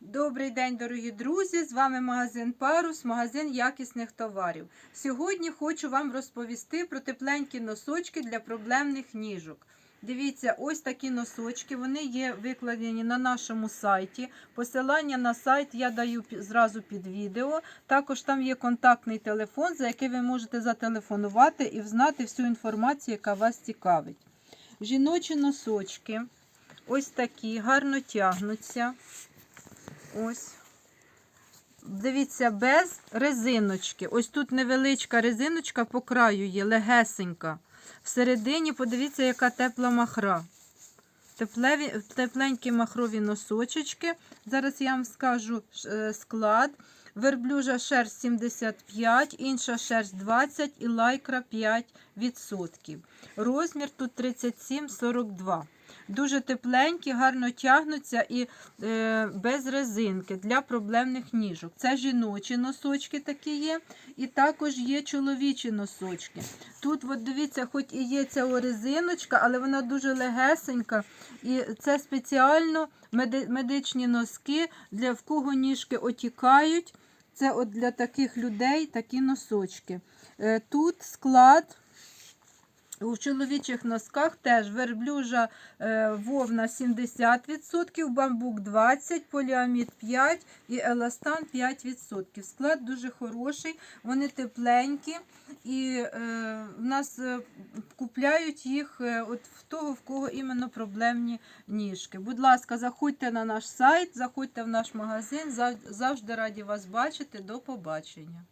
Добрий день, дорогі друзі! З вами магазин Парус, магазин якісних товарів. Сьогодні хочу вам розповісти про тепленькі носочки для проблемних ніжок. Дивіться, ось такі носочки. Вони є викладені на нашому сайті. Посилання на сайт я даю зразу під відео. Також там є контактний телефон, за який ви можете зателефонувати і взнати всю інформацію, яка вас цікавить. Жіночі носочки ось такі, гарно тягнуться. Ось. Дивіться, без резиночки. Ось тут невеличка резиночка по краю є, легесенька. Всередині, подивіться, яка тепла махра. Теплеві, тепленькі махрові носочечки. Зараз я вам скажу е, склад. Верблюжа шерсть 75, інша шерсть 20 і лайкра 5%. Розмір тут 37-42. Дуже тепленькі, гарно тягнуться і е, без резинки для проблемних ніжок. Це жіночі носочки такі є, і також є чоловічі носочки. Тут, от дивіться, хоч і є ця резиночка, але вона дуже легесенька. І це спеціально медичні носки, для в кого ніжки отікають. Це от для таких людей такі носочки. Е, Тут склад. У чоловічих носках теж верблюжа е, вовна 70%, бамбук 20%, поліамід 5% і еластан 5%. Склад дуже хороший, вони тепленькі і е, в нас е, купляють їх от в того, в кого іменно проблемні ніжки. Будь ласка, заходьте на наш сайт, заходьте в наш магазин. Завжди раді вас бачити. До побачення.